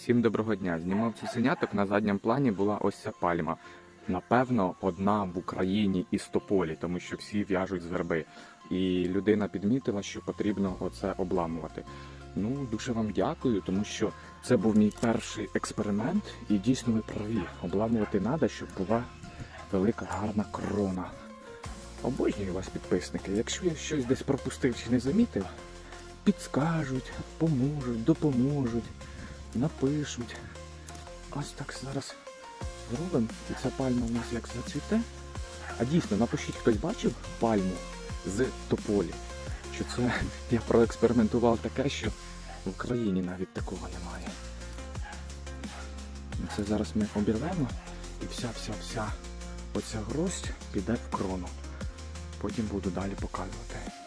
Всім доброго дня. Знімав цуценяток, на задньому плані була ось ця пальма. Напевно, одна в Україні із тополі, тому що всі в'яжуть з верби. І людина підмітила, що потрібно оце обламувати. Ну, дуже вам дякую, тому що це був мій перший експеримент, і дійсно ви праві. Обламувати треба, щоб була велика гарна крона. Обожнюю вас, підписники. Якщо я щось десь пропустив чи не замітив, підскажуть, поможуть, допоможуть, напишуть. Ось так зараз зробимо. І ця пальма у нас як зацвіте. А дійсно, напишіть, хтось бачив пальму з тополі. Що це я проекспериментував таке, що в Україні навіть такого немає. Це зараз ми обірвемо і вся-вся-вся оця гроздь піде в крону. Потім буду далі показувати.